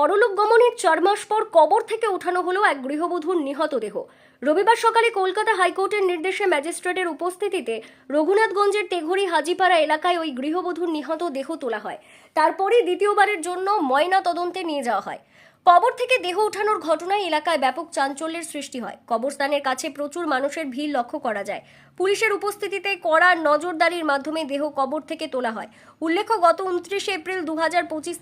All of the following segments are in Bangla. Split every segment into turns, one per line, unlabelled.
পরলোক গমনের চার মাস পর কবর থেকে ওঠানো হলো এক গৃহবধূর নিহত দেহ। রবিবার সকালে কলকাতা হাইকোর্টের নির্দেশে ম্যাজিস্ট্রেটের উপস্থিতিতে রঘুনাথগঞ্জের তেঘরি হাজিপাড়া এলাকায় ওই গৃহবধূর নিহত দেহ তোলা হয়। তারপরেই দ্বিতীয়বারের জন্য ময়না তদন্তে নিয়ে যাওয়া হয়। কবর থেকে দেহ উঠানোর ঘটনায় এলাকায় ব্যাপক চাঞ্চল্যের সৃষ্টি হয়। কবরস্থানের কাছে প্রচুর মানুষের ভিড় লক্ষ্য করা যায়। পুলিশের উপস্থিতিতে কড়া নজরদারির মাধ্যমে দেহ কবর থেকে তোলা হয়। উল্লেখ্য, গত উনত্রিশে এপ্রিল দু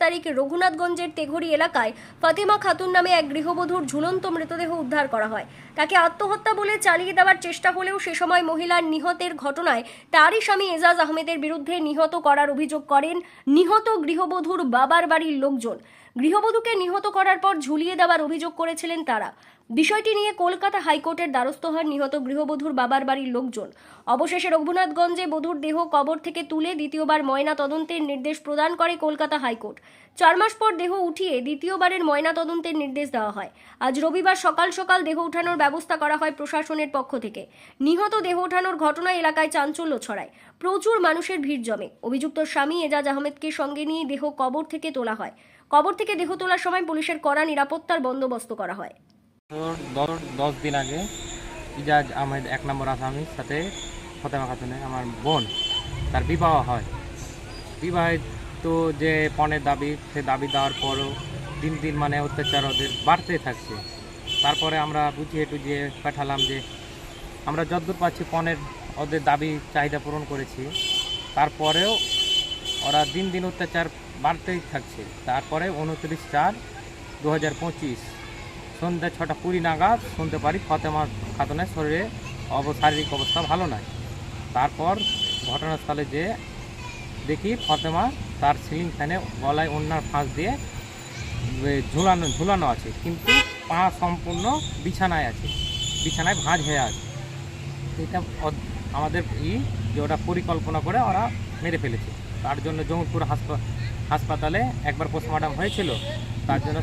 তারিখে রঘুনাথগঞ্জের তেঘরি এলাকায় ফাতেমা খাতুন নামে এক গৃহবধূর ঝুলন্ত মৃতদেহ উদ্ধার করা হয়। তাকে আত্মহত্যা বলে চালিয়ে দেওয়ার চেষ্টা হলেও সে সময় মহিলার নিহতের ঘটনায় তারই স্বামী এজাজ আহমেদের বিরুদ্ধে নিহত করার অভিযোগ করেন নিহত গৃহবধূর বাবার বাড়ির লোকজন। গৃহবধূকে নিহত করার পর ঝুলিয়ে দেওয়ার অভিযোগ করেছিলেন তারা। বিষয়টি নিয়ে কলকাতা হাইকোর্টের দ্বারস্থ হন নিহত গৃহবধূর বাবার বাড়ির লোকজন। অবশেষে রঘুনাথগঞ্জে বধূর দেহ কবর থেকে তুলে দ্বিতীয়বার ময়না তদন্তের নির্দেশ প্রদান করে কলকাতা হাইকোর্ট। চার মাস পর দেহ উঠিয়ে দ্বিতীয়বারের ময়না তদন্তের নির্দেশ দেওয়া হয়। আজ রবিবার সকাল সকাল দেহ উঠানোর ব্যবস্থা করা হয় প্রশাসনের পক্ষ থেকে। নিহত দেহ ওঠানোর ঘটনায় এলাকায় চাঞ্চল্য ছড়ায়। প্রচুর মানুষের ভিড় জমে। অভিযুক্ত স্বামী এজাজ আহমেদকে সঙ্গে নিয়ে দেহ কবর থেকে তোলা হয়। কবর থেকে দেহ তোলার সময় পুলিশের কড়া নিরাপত্তার বন্দোবস্ত করা হয়।
দশ দিন আগে ইজাজ আহমেদ এক নম্বর আসামির সাথে ফতেমা খাতুনে, আমার বোন, তার বিবাহ হয়। বিবাহিত যে পণের দাবি, সে দাবি দেওয়ার পরও দিন দিন মানে অত্যাচার ওদের বাড়তে থাকছে। তারপরে আমরা বুঝিয়ে টুঝিয়ে পাঠালাম যে আমরা যতদূর পাচ্ছি পণের ওদের দাবি, চাহিদা পূরণ করেছি। তারপরেও ওরা দিন দিন অত্যাচার বাড়তেই থাকছে। তারপরে উনত্রিশ চার দু হাজার পঁচিশ সন্ধ্যা ছটা কুড়ি নাগাদ শুনতে পারি ফতেমা খাতুনের শরীরে অব শারীরিক অবস্থা ভালো নয় তারপর ঘটনাস্থলে যে দেখি ফতেমা তার সিলিং ফ্যানে গলায় অন্যার ফাঁস দিয়ে ঝুলানো ঝুলানো আছে। কিন্তু পা সম্পূর্ণ বিছানায় আছে, বিছানায় ভাঁজ হয়ে আছে। এটা আমাদের ই যে ওটা পরিকল্পনা করে ওরা মেরে ফেলেছে। তার জন্য জঙ্গলপুর হাসপা হাসপাতালে একবার পোস্টমর্টম হয়েছিল তার জন্য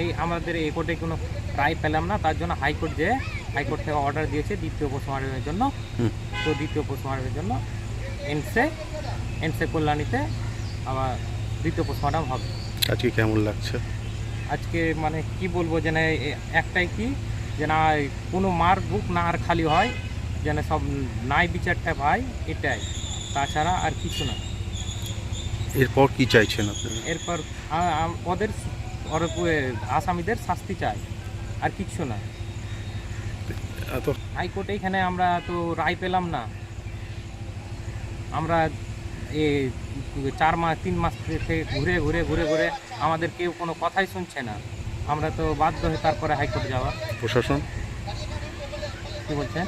এই আমাদের এই কোর্টে কোনো রায় পেলাম না তার জন্য হাইকোর্ট যে হাইকোর্ট থেকে অর্ডার দিয়েছে দ্বিতীয় পোস্টমর্টমের জন্য। তো দ্বিতীয় পোস্টমর্টমের জন্য এনসে এনসে কল্যাণীতে আবার দ্বিতীয় পোস্টমর্টম হবে।
আজকে কেমন লাগছে?
আজকে মানে কি বলব যে না একটাই কি যে না কোনো মার বুক না আর খালি হয় যেন সব নাই বিচারটা ভাই এটাই। তাছাড়া আর কিছু না।
এরপর কি চাইছেন
এরপর আ- আ- ওদের ওর আসামিদের শাস্তি চাই আর কিচ্ছু না।
এত
হাইকোর্টে এখানে আমরা তো রায় পেলাম না। আমরা এ চার মাস তিন মাস থেকে ঘুরে ঘুরে ঘুরে ঘুরে আমাদের কেউ কোনো কথাই শুনছে না। আমরা তো বাধ্য হয়ে তারপরে হাইকোর্ট যাওয়া
প্রশাসন?
কি বলছেন?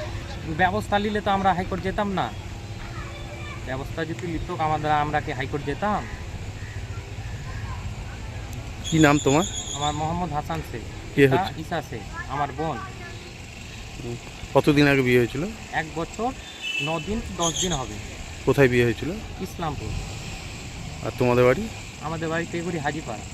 ব্যবস্থা নিলে তো আমরা হাইকোর্ট যেতাম না। ব্যবস্থা যদি নিত আমাদের আমরা কি হাইকোর্ট যেতাম
কি নাম তোমার?
আমার মোহাম্মদ হাসান সে
কে হচ্ছে
ঈশা শেখ আমার বোন।
কতদিন আগে বিয়ে হয়েছিল?
এক বছর ন দিন কি দশ দিন হবে।
কোথায় বিয়ে হয়েছিল?
ইসলামপুর।
আর তোমাদের বাড়ি?
আমাদের বাড়িতে এগুলি হাজিপাড়া।